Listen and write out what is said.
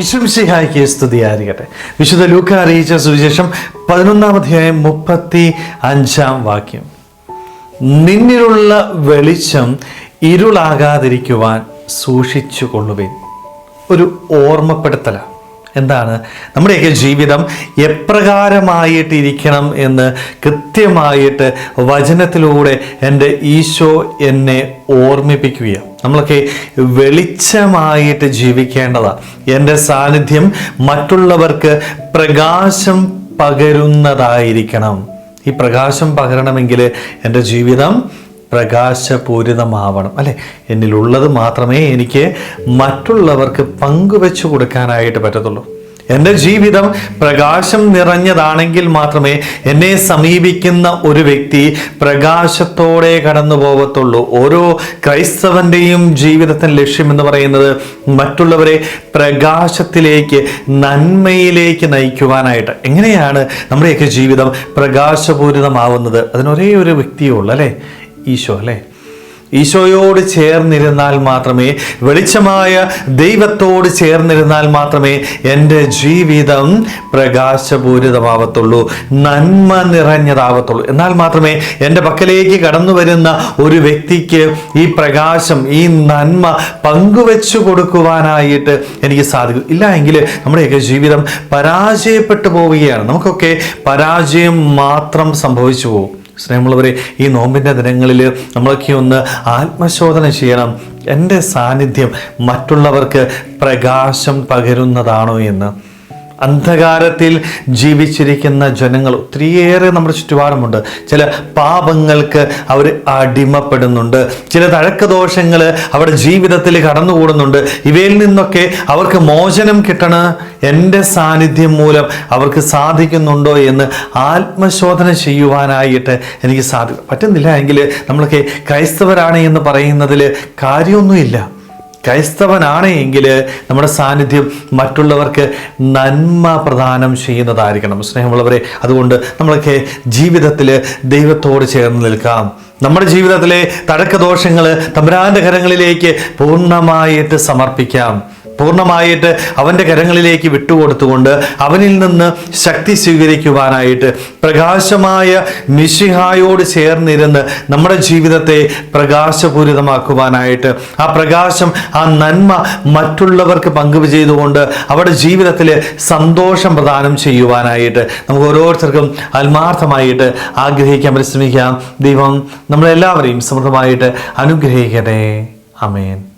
വിശുംസിഹായ്ക്ക് സ്തുതിയായിരിക്കട്ടെ. വിശുദ്ധ ലൂക്ക അറിയിച്ച സുവിശേഷം പതിനൊന്നാം അധ്യായം മുപ്പത്തി അഞ്ചാം വാക്യം. നിന്നിലുള്ള വെളിച്ചം ഇരുളാകാതിരിക്കുവാൻ സൂക്ഷിച്ചു കൊള്ളുവിൻ ഒരു ഓർമ്മപ്പെടുത്തല. എന്താണ്? നമ്മുടെയൊക്കെ ജീവിതം എപ്രകാരമായിട്ടിരിക്കണം എന്ന് കൃത്യമായിട്ട് വചനത്തിലൂടെ എന്റെ ഈശോ എന്നെ ഓർമ്മിപ്പിക്കുകയാണ്. നമ്മളൊക്കെ വെളിച്ചമായിട്ട് ജീവിക്കേണ്ടതാണ് എന്റെ സാന്നിധ്യം മറ്റുള്ളവർക്ക് പ്രകാശം പകരുന്നതായിരിക്കണം. ഈ പ്രകാശം പകരണമെങ്കിൽ എന്റെ ജീവിതം പ്രകാശപൂരിതമാവണം. അല്ലെ? എന്നിലുള്ളത് മാത്രമേ എനിക്ക് മറ്റുള്ളവർക്ക് പങ്കുവെച്ചു കൊടുക്കാനായിട്ട് പറ്റത്തുള്ളൂ. എന്റെ ജീവിതം പ്രകാശം നിറഞ്ഞതാണെങ്കിൽ മാത്രമേ എന്നെ സമീപിക്കുന്ന ഒരു വ്യക്തി പ്രകാശത്തോടെ കടന്നു പോകത്തുള്ളൂ ഓരോ ക്രൈസ്തവന്റെയും ജീവിതത്തിന്റെ ലക്ഷ്യം എന്ന് പറയുന്നത് മറ്റുള്ളവരെ പ്രകാശത്തിലേക്ക് നന്മയിലേക്ക് നയിക്കുവാനായിട്ട്. എങ്ങനെയാണ് നമ്മുടെയൊക്കെ ജീവിതം പ്രകാശപൂരിതമാവുന്നത്? അതിനൊരേ ഒരു വ്യക്തിയേ ഉള്ളൂ അല്ലേ? ഈശോ അല്ലേ? ഈശോയോട് ചേർന്നിരുന്നാൽ മാത്രമേ വെളിച്ചമായ ദൈവത്തോട് ചേർന്നിരുന്നാൽ മാത്രമേ എന്റെ ജീവിതം പ്രകാശപൂരിതമാവത്തുള്ളൂ നന്മ നിറഞ്ഞതാവത്തുള്ളൂ. എന്നാൽ മാത്രമേ എന്റെ പക്കലേക്ക് കടന്നു വരുന്ന ഒരു വ്യക്തിക്ക് ഈ പ്രകാശം ഈ നന്മ പങ്കുവെച്ചു കൊടുക്കുവാനായിട്ട് എനിക്ക് സാധിക്കും. ഇല്ല എങ്കിൽ നമ്മുടെയൊക്കെ ജീവിതം പരാജയപ്പെട്ടു പോവുകയാണ്. നമുക്കൊക്കെ പരാജയം മാത്രം സംഭവിച്ചു പോകും. സ്നേഹമുള്ളവരെ ഈ നോമ്പിന്റെ ദിനങ്ങളിൽ നമ്മളൊക്കെ ഒന്ന് ആത്മശോധന ചെയ്യണം. എന്റെ സാന്നിധ്യം മറ്റുള്ളവർക്ക് പ്രകാശം പകരുന്നതാണോ എന്ന്. അന്ധകാരത്തിൽ ജീവിച്ചിരിക്കുന്ന ജനങ്ങൾ ഒത്തിരിയേറെ നമ്മുടെ ചുറ്റുപാടുമുണ്ട്. ചില പാപങ്ങൾക്ക് അവർ അടിമപ്പെടുന്നുണ്ട്. ചില തഴക്കദോഷങ്ങൾ അവരുടെ ജീവിതത്തിൽ കടന്നുകൂടുന്നുണ്ട്. ഇവയിൽ നിന്നൊക്കെ അവർക്ക് മോചനം കിട്ടണ. എന്റെ സാന്നിധ്യം മൂലം അവർക്ക് സാധിക്കുന്നുണ്ടോ എന്ന് ആത്മശോധന ചെയ്യുവാനായിട്ട് എനിക്ക് സാധിക്കും പറ്റുന്നില്ല. എങ്കിൽ നമ്മളൊക്കെ ക്രൈസ്തവരാണ് എന്ന് പറയുന്നതിൽ കാര്യമൊന്നുമില്ല. ക്രൈസ്തവനാണ് എങ്കിൽ നമ്മുടെ സാന്നിധ്യം മറ്റുള്ളവർക്ക് നന്മ പ്രദാനം ചെയ്യുന്നതായിരിക്കണം. സ്നേഹമുള്ളവരെ അതുകൊണ്ട് നമ്മളൊക്കെ ജീവിതത്തിൽ ദൈവത്തോട് ചേർന്ന് നിൽക്കാം. നമ്മുടെ ജീവിതത്തിലെ തടക്കദോഷങ്ങൾ തമ്പുരാന്റെ കരങ്ങളിലേക്ക് പൂർണമായിട്ട് സമർപ്പിക്കാം. പൂർണമായിട്ട് അവന്റെ കരങ്ങളിലേക്ക് വിട്ടുകൊടുത്തുകൊണ്ട് അവനിൽ നിന്ന് ശക്തി സ്വീകരിക്കുവാനായിട്ട് പ്രകാശമായ മിശിഹായോട് ചേർന്നിരുന്ന് നമ്മുടെ ജീവിതത്തെ പ്രകാശപൂരിതമാക്കുവാനായിട്ട് ആ പ്രകാശം ആ നന്മ മറ്റുള്ളവർക്ക് പങ്കു ചെയ്തുകൊണ്ട് അവരുടെ ജീവിതത്തിൽ സന്തോഷം പ്രദാനം ചെയ്യുവാനായിട്ട് നമുക്ക് ഓരോരുത്തർക്കും ആത്മാർത്ഥമായിട്ട് ആഗ്രഹിക്കാൻ പരിശ്രമിക്കാം. ദൈവം നമ്മളെല്ലാവരെയും സമൃദ്ധമായിട്ട് അനുഗ്രഹിക്കട്ടെ. അമേൻ